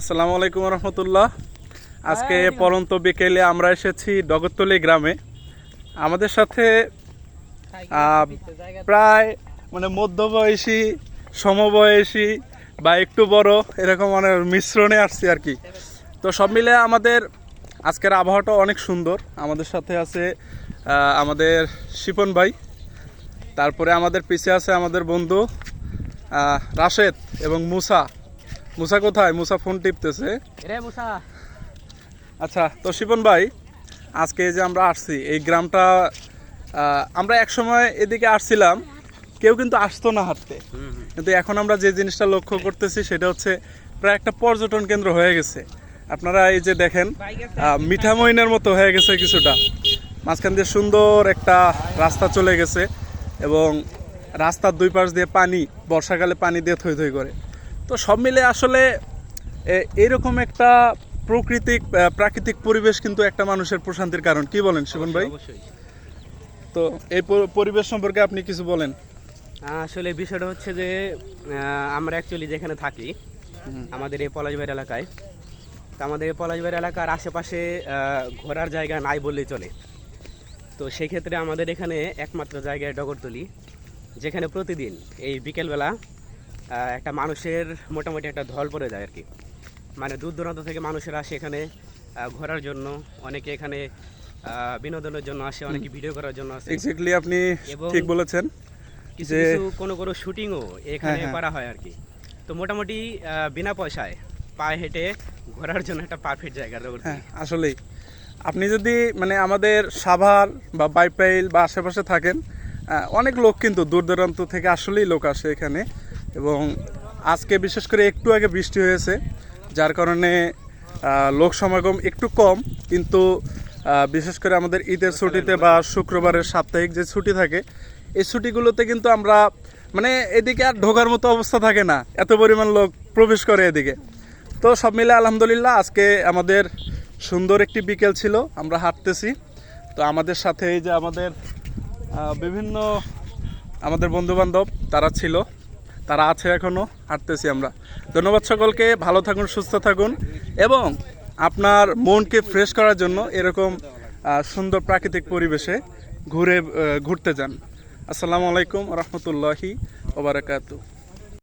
আসসালামু আলাইকুম রহমতুল্লাহ। আজকে পরন্ত বিকেলে আমরা এসেছি ডগরতলি গ্রামে। আমাদের সাথে প্রায় মানে মধ্যবয়সী সমবয়সী বা একটু বড় এরকম মানে মিশ্রণে আসছি আর কি। তো সব মিলে আমাদের আজকের আবহাওয়াটা অনেক সুন্দর। আমাদের সাথে আছে আমাদের শিপন ভাই তারপরে আমাদের পিছে আছে আমাদের বন্ধু রাশেদ এবং মুসা। মুসা কোথায়? মুসা ফোন টিপতেছে। রে মুসা। আচ্ছা তো শিপন ভাই আজকে যে আমরা আসছি এই গ্রামটা আমরা এক সময় এদিকে আসছিলাম কেউ কিন্তু আসতো না হাঁটতে। কিন্তু এখন আমরা যে জিনিসটা লক্ষ্য করতেছি সেটা হচ্ছে প্রায় একটা পর্যটন কেন্দ্র হয়ে গেছে। আপনারা এই যে দেখেন মিঠামইনের মতো হয়ে গেছে কিছুটা। মাঝখান দিয়ে সুন্দর একটা রাস্তা চলে গেছে এবং রাস্তার দুই পাশ দিয়ে পানি বর্ষাকালে পানি দিয়ে থই থই করে। তো সব মিলে আসলে এ- এইরকম একটা প্রকৃতিক প্রাকৃতিক পরিবেশ কিন্তু একটা মানুষের প্রশান্তির কারণ। কি বলেন শিবন ভাই? তো এই পরিবেশ সম্পর্কে আপনি কিছু বলেন। আসলে বিষয়টা হচ্ছে যে আমরা অ্যাকচুয়ালি যেখানে থাকি আমাদের এই পলাশবাড়ি এলাকায় তো আমাদের এই পলাশবাড়ি এলাকার আশেপাশে ঘোরার জায়গা নাই বললেই চলে। তো সেক্ষেত্রে আমাদের এখানে একমাত্র জায়গায় ডগরতলি যেখানে প্রতিদিন এই বিকেলবেলা একটা মানুষের মোটামুটি একটা ঢল পড়ে যায় আর কি। মানে দূর দূরান্ত থেকে মানুষেরা আসে এখানে ঘোরার জন্য। অনেকে এখানে বিনোদনের জন্য আসে অনেকে ভিডিও করার জন্য আসে। এক্স্যাক্টলি আপনি ঠিক বলেছেন কিছু কিছু কোনো কোনো শুটিংও এখানে হ্যাঁ। করা হয় আর কি। তো মোটামুটি বিনা পয়সায় পায়ে হেঁটে ঘোরার জন্য একটা পারফেক্ট জায়গা হ্যাঁ আসলেই। আপনি যদি মানে আমাদের সাভার বা বাইপাইল বা আশেপাশে থাকেন আহ, অনেক লোক কিন্তু দূর দূরান্ত থেকে আসলেই লোক আসে এখানে। এবং আজকে বিশেষ করে একটু আগে বৃষ্টি হয়েছে, যার কারণে লোক সমাগম একটু কম, কিন্তু বিশেষ করে আমাদের ঈদের ছুটিতে বা শুক্রবারের সাপ্তাহিক যে ছুটি থাকে, এই ছুটিগুলোতে কিন্তু আমরা মানে এদিকে আর ঢোকার মতো অবস্থা থাকে না, এত পরিমাণ লোক প্রবেশ করে এদিকে। তো সব মিলে আলহামদুলিল্লাহ, আজকে আমাদের সুন্দর একটি বিকেল ছিল, আমরা হাঁটতেছি। তো আমাদের সাথে এই যে আমাদের বিভিন্ন আমাদের বন্ধু বান্ধব তারা ছিল। তারা আছে এখনও হাঁটতেছি আমরা। ধন্যবাদ সকলকে, ভালো থাকুন, সুস্থ থাকুন, এবং আপনার মনকে ফ্রেশ করার জন্য এরকম সুন্দর প্রাকৃতিক পরিবেশে ঘুরে ঘুরতে যান। আসসালামু আলাইকুম রহমতুল্লাহি ওবরাকাতু